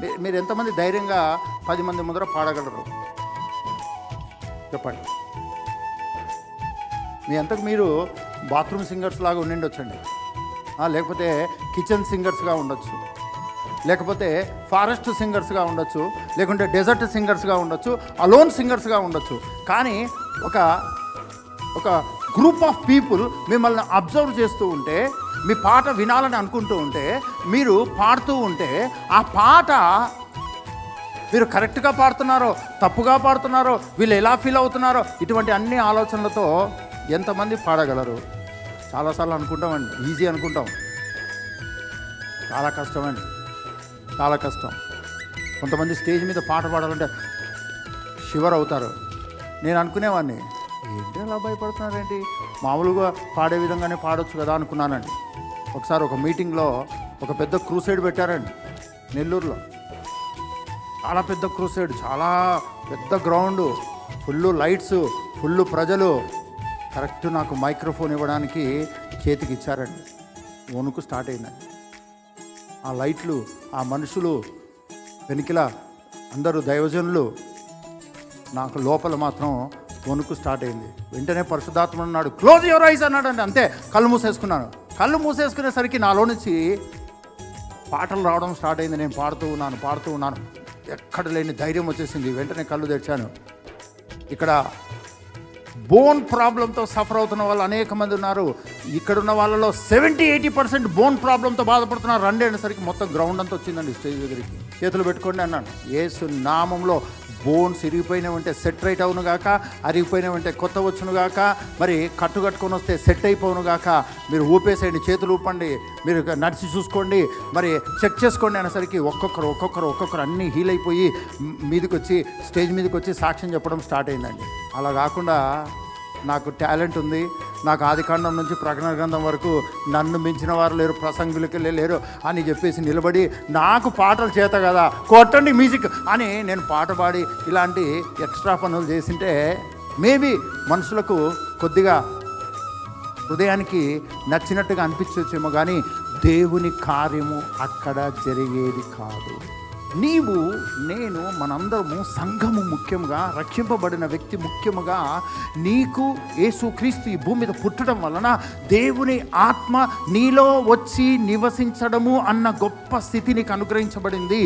మీ- మీరు ఎంతమంది ధైర్యంగా పది మంది ముందర పాడగలరు? చెప్పండి. మీ అంతకు మీరు బాత్రూమ్ సింగర్స్ లాగా ఉండిండొచ్చండి. లేకపోతే కిచెన్ సింగర్స్గా ఉండొచ్చు. లేకపోతే ఫారెస్ట్ సింగర్స్గా ఉండొచ్చు. లేకుంటే డెజర్ట్ సింగర్స్గా ఉండొచ్చు. అలోన్ సింగర్స్గా ఉండొచ్చు. కానీ ఒక ఒక గ్రూప్ ఆఫ్ పీపుల్ మిమ్మల్ని అబ్జర్వ్ చేస్తూ ఉంటే మీ పాట వినాలని అనుకుంటూ ఉంటే మీరు పాడుతూ ఉంటే ఆ పాట మీరు కరెక్ట్గా పాడుతున్నారో తప్పుగా పాడుతున్నారో వీళ్ళు ఎలా ఫీల్ అవుతున్నారో ఇటువంటి అన్ని ఆలోచనలతో ఎంతమంది పాడగలరు? చాలాసార్లు అనుకుంటామండి ఈజీ అనుకుంటాం. చాలా కష్టమండి చాలా కష్టం. కొంతమంది స్టేజ్ మీద పాట పాడాలంటే షివర్ అవుతారు నేను అనుకునేవాడిని ఏంటి అలా భయపడుతున్నారేంటి? మామూలుగా పాడే విధంగానే పాడొచ్చు కదా అనుకున్నానండి. ఒకసారి ఒక మీటింగ్లో ఒక పెద్ద క్రూసైడ్ పెట్టారండి నెల్లూరులో. చాలా పెద్ద క్రూసైడ్ చాలా పెద్ద గ్రౌండ్ ఫుల్ లైట్స్ ఫుల్ ప్రజలు. కరెక్ట్ నాకు మైక్రోఫోన్ ఇవ్వడానికి చేతికి ఇచ్చారండి వణుకు స్టార్ట్ అయిందండి. ఆ లైట్లు ఆ మనుషులు వెనుకల అందరూ దైవజనులు. నాకు లోపల మాత్రం వణుకు స్టార్ట్ అయింది. వెంటనే పరిశుద్ధాత్మ అన్నాడు క్లోజ్ యువర్ ఐస్ అన్నాడండి అంతే. కళ్ళు మూసేసుకున్నాను. కళ్ళు మూసేసుకునేసరికి నాలో నుంచి పాటలు రావడం స్టార్ట్ అయింది. నేను పాడుతూ ఉన్నాను పాడుతూ ఉన్నాను. ఎక్కడ లేని ధైర్యం వచ్చేసింది. వెంటనే కళ్ళు తెచ్చాను ఇక్కడ బోన్ ప్రాబ్లంతో సఫర్ అవుతున్న వాళ్ళు అనేక మంది ఉన్నారు. ఇక్కడ ఉన్న వాళ్ళలో సెవెంటీ ఎయిటీ పర్సెంట్ బోన్ ప్రాబ్లంతో బాధపడుతున్నారు. రండి అనేసరికి మొత్తం గ్రౌండ్ అంతా వచ్చిందండి స్టేజ్ దగ్గరికి. చేతులు పెట్టుకోండి అన్నాను ఏసు నామంలో బోన్స్ ఇరిగిపోయినవంటే సెట్ రైట్ అవును గాక అరిగిపోయినవంటే కొత్త వచ్చును గాక మరి కట్టు కట్టుకొని వస్తే సెట్ అయిపోవును గాక మీరు ఊపేసేయండి చేతులు ఊపండి మీరు నడిచి చూసుకోండి మరి చెక్ చేసుకోండి అనేసరికి ఒక్కొక్కరు ఒక్కొక్కరు ఒక్కొక్కరు అన్నీ హీల్ అయిపోయి మీదకి వచ్చి స్టేజ్ మీదకి వచ్చి సాక్ష్యం చెప్పడం స్టార్ట్ అయిందండి. అలా కాకుండా నాకు టాలెంట్ ఉంది నాకు ఆదికాండం నుంచి ప్రకటన గ్రంథం వరకు నన్ను మించిన వారు లేరు ప్రసంగులకి లేరు అని చెప్పేసి నిలబడి నాకు పాటలు చేత కదా కొట్టండి మ్యూజిక్ అని నేను పాట పాడి ఇలాంటి ఎక్స్ట్రా పనులు చేసింటే మేబీ మనుషులకు కొద్దిగా హృదయానికి నచ్చినట్టుగా అనిపించవచ్చేమో కానీ దేవుని కార్యము అక్కడ జరిగేది కాదు. నీవు నేను మనందరము సంఘము ముఖ్యంగా రక్షింపబడిన వ్యక్తి ముఖ్యముగా నీకు యేసుక్రీస్తు ఈ భూమి మీద పుట్టడం వలన దేవుని ఆత్మ నీలో వచ్చి నివసించడము అన్న గొప్ప స్థితి నీకు అనుగ్రహించబడింది.